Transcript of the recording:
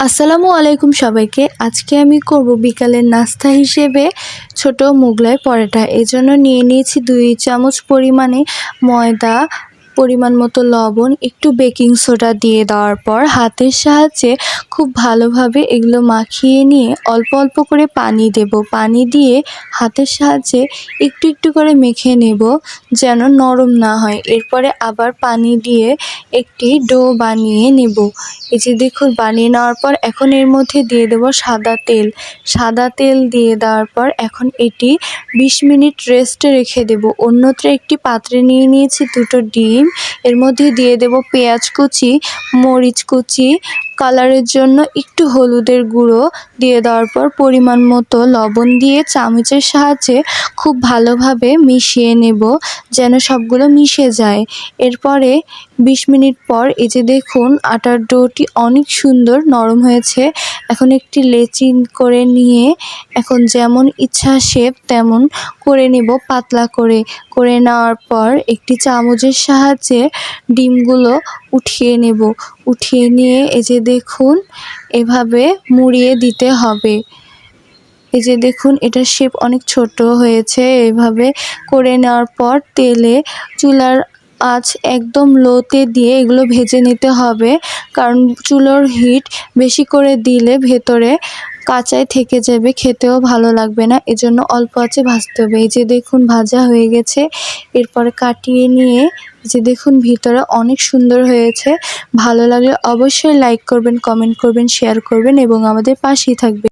আসসালামু আলাইকুম সবাইকে। আজকে আমি করব বিকালের নাস্তা হিসেবে ছোট মোগলাই পরোটা। এজন্য নিয়ে নিয়েছি দুই চামচ পরিমাণে ময়দা পরিমাণ মতো লবণ, একটু বেকিং সোডা দিয়ে দেওয়ার পর হাতের সাহায্যে খুব ভালোভাবে এগুলো মাখিয়ে নিয়ে অল্প অল্প করে পানি দেব। পানি দিয়ে হাতের সাহায্যে একটু একটু করে মেখে নেব যেন নরম না হয়। এরপরে আবার পানি দিয়ে একটি ডো বানিয়ে নেব। এই যে দেখুন, বানিয়ে নেওয়ার পর এখন এর মধ্যে দিয়ে দেব সাদা তেল। সাদা তেল দিয়ে দেওয়ার পর এখন এটি বিশ মিনিট রেস্টে রেখে দেব। অন্যত্র একটি পাত্রে নিয়ে নিয়েছি দুটো ডিম। এর মধ্যে দিয়ে দেবো পেঁয়াজ কুচি মরিচ কুচি কালারের জন্য একটু হলুদের গুঁড়ো দিয়ে দেওয়ার পর পরিমাণ মতো লবণ দিয়ে চামচের সাহায্যে খুব ভালোভাবে মিশিয়ে নেব যেন সবগুলো মিশে যায়। এরপরে বিশ মিনিট পর এই যে দেখুন, আটার ডোটি অনেক সুন্দর নরম হয়েছে। এখন একটি লেচি করে নিয়ে এখন যেমন ইচ্ছা শেপ তেমন করে নেব পাতলা করে। করে নেওয়ার পর একটি চামচের সাহায্যে ডিমগুলো উঠিয়ে নেব। উঠিয়ে নিয়ে এই যে দেখুন, এভাবে মুড়িয়ে দিতে হবে। এই যে দেখুন, এটার শেপ অনেক ছোট হয়েছে। এভাবে করে নেওয়ার পর তেলে চুলার আঁচ একদম লোতে দিয়ে এগুলো ভেজে নিতে হবে। কারণ চুলোর হিট বেশি করে দিলে ভেতরে কাঁচাই থেকে যাবে, খেতেও ভালো লাগবে না, এজন্য অল্প আঁচে ভাজতে হবে। এই যে দেখুন, ভাজা হয়ে গেছে। এরপরে কাটিয়ে নিয়ে যে দেখুন, ভিতরে অনেক সুন্দর হয়েছে। ভালো লাগলে অবশ্যই লাইক করবেন কমেন্ট করবেন শেয়ার করবেন, এবং আমাদের পাশেই থাকবে।